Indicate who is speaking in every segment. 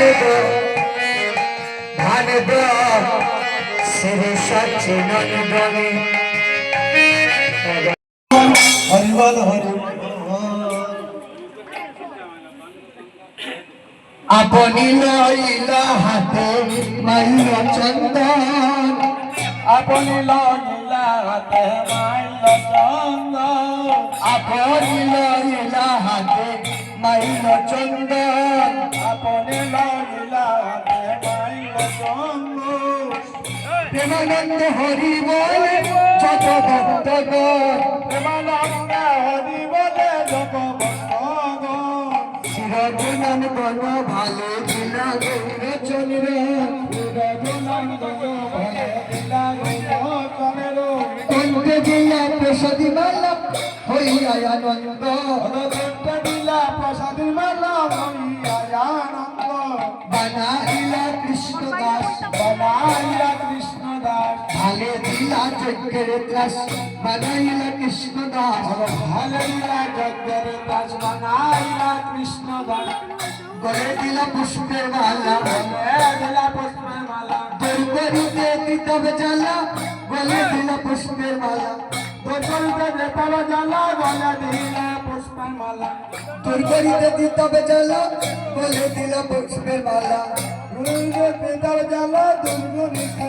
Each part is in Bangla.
Speaker 1: ভানব ভানব শ্রী সচিনন্দনে হরিবল হরি আপনি লইলা হাতে মাইল চন্দন
Speaker 2: আপনি লইলা হাতে মাইল চন্দন
Speaker 1: আপনি লইলা হাতে মাইল চন্দ
Speaker 2: আপনে লাইলা মাইল চন্দ
Speaker 1: প্রেমানন্দ হরি বলে যত ভক্ত
Speaker 2: প্রেমানন্দ হরি বলে যত ভক্ত
Speaker 1: শিরবিনান বন ভালো দিলা গৌরে চলবে
Speaker 2: শিরবিনান বন ভালো দিলা গৌরে চলবে
Speaker 1: কন্তে দিয়া প্রসাদী মালা হইয়া আনন্দ শঙ্কর দাস
Speaker 2: বানাইলা কৃষ্ণ দাস
Speaker 1: ভালাইলা জগের দাস
Speaker 2: বানাইলা কৃষ্ণ দাস
Speaker 1: গড়ে দিলা পুষ্পের মালা
Speaker 2: গড়ে পুষ্পের মালা
Speaker 1: দুর্গরিতে তিতব জ্বালা গলে দিলা পুষ্পের মালা
Speaker 2: দুর্গরিতে তিতব জ্বালা গলে দিলা পুষ্পের মালা
Speaker 1: দুর্গরিতে তিতব জ্বালা গলে দিলা পুষ্পের মালা
Speaker 2: দুর্গরিতে তিতব জ্বালা দুর্গরিতে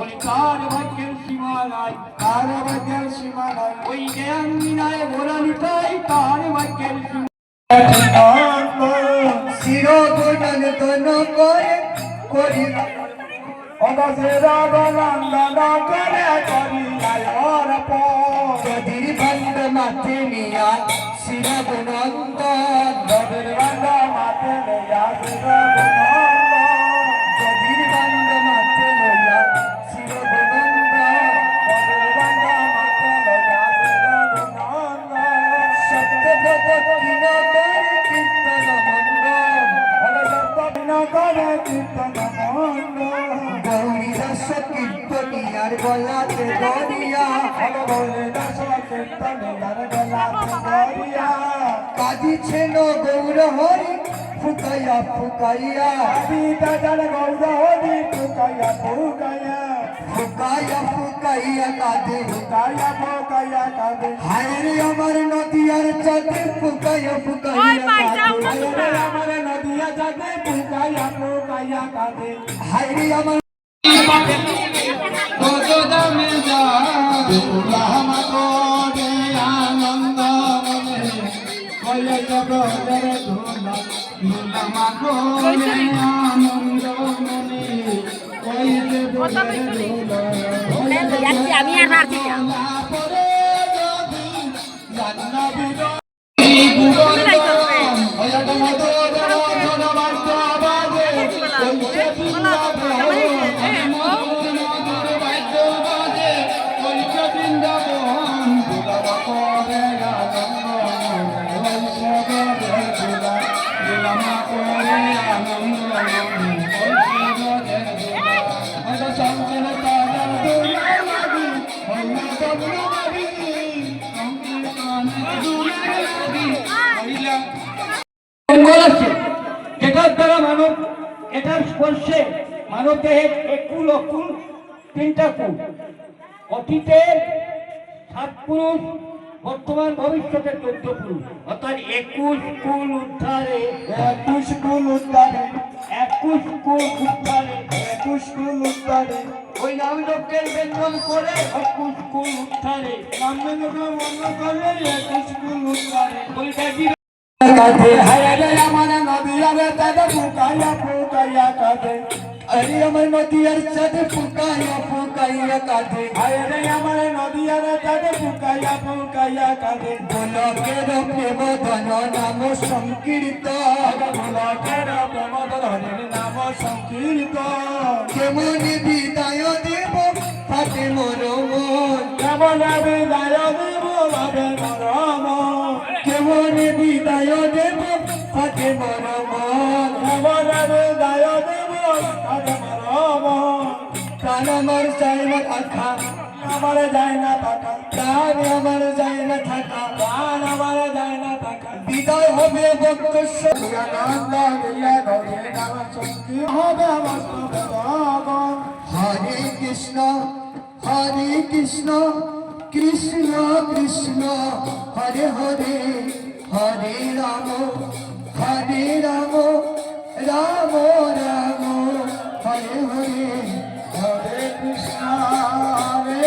Speaker 1: ওই কার ভাগ্যের সীমা
Speaker 2: কার ভাগ্যের সীমা নাই
Speaker 1: ওই জ্ঞান বিনায় মোরালি তাই কার ভাগ্যের সীমা করে করি
Speaker 2: অবসেরা বলান্দনা করে করি লায়র
Speaker 1: পদির মাতে নিয়া শিরা নগর কীর্তন মন্ডল
Speaker 2: অনদপ্পন নগর কীর্তন মন্ডল
Speaker 1: গৌরী দাস কীর্তনিয়ার গলাতে দরিয়া
Speaker 2: গৌরী দাস কীর্তনিয়ার গলাতে
Speaker 1: দরিয়া ফুকাইয়া ফুকাইয়া গাইয়া কাঁদে
Speaker 2: গাইয়া গো গাইয়া কাঁদে
Speaker 1: হায় রে আমার নদিয়ার চাঁদে ফুকাইয়া ফুকাইয়া কাঁদে হায় রে আমার নদিয়া চাঁদে ফুকাইয়া ফুকাইয়া কাঁদে হায় রে আমার কত আনন্দ মনে আমি
Speaker 3: আর পারছি
Speaker 4: অঙ্গল আছে বর্তমান ভবিষ্যতের চোদ্দ
Speaker 1: অর্থাৎ একুশ কুল উদ্ধারে
Speaker 2: একুশ কুল উদ্ধারে
Speaker 1: একুশ কুল উদ্ধারে
Speaker 2: একুশ কুল উদ্ধারে
Speaker 1: ওই নাম লোকের বেতন করে কুল উত্থারে
Speaker 2: নামে লোকে বন্ধ করে কুল উত্থারে
Speaker 1: ওই ব্যাগি কাঁধে হায় রে আমার নবী রে তাদের পুকাইয়া পুকাইয়া কাঁধে
Speaker 2: আরে আমার নদিয়ার চাঁদে ফুকাইয়া ফুকাইয়া কাঁদে
Speaker 1: আরে আমার নদিয়ার চাঁদে ফুকাইয়া ফুকাইয়া কাঁদে বলকের প্রেম ধন নাম সংকীর্ত
Speaker 2: বলকের প্রেম ধন নাম সংকীর্ত
Speaker 1: কেমন বিদায় দেব ফাটে মোর মন
Speaker 2: কেমন বিদায় দেব ভাবে মোর মন
Speaker 1: কেমন বিদায় দেব ফাটে মোর মন
Speaker 2: কেমন বিদায় কান হরে
Speaker 1: কৃষ্ণ হরে কৃষ্ণ কৃষ্ণ কৃষ্ণ হরে হরে হরে রাম হরে রাম রাম রাম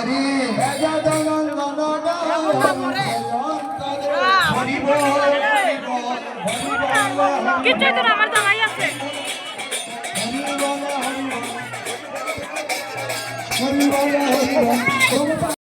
Speaker 1: হরি
Speaker 3: কিছু তো আমার জানাই আছে
Speaker 1: হরি হরি হরি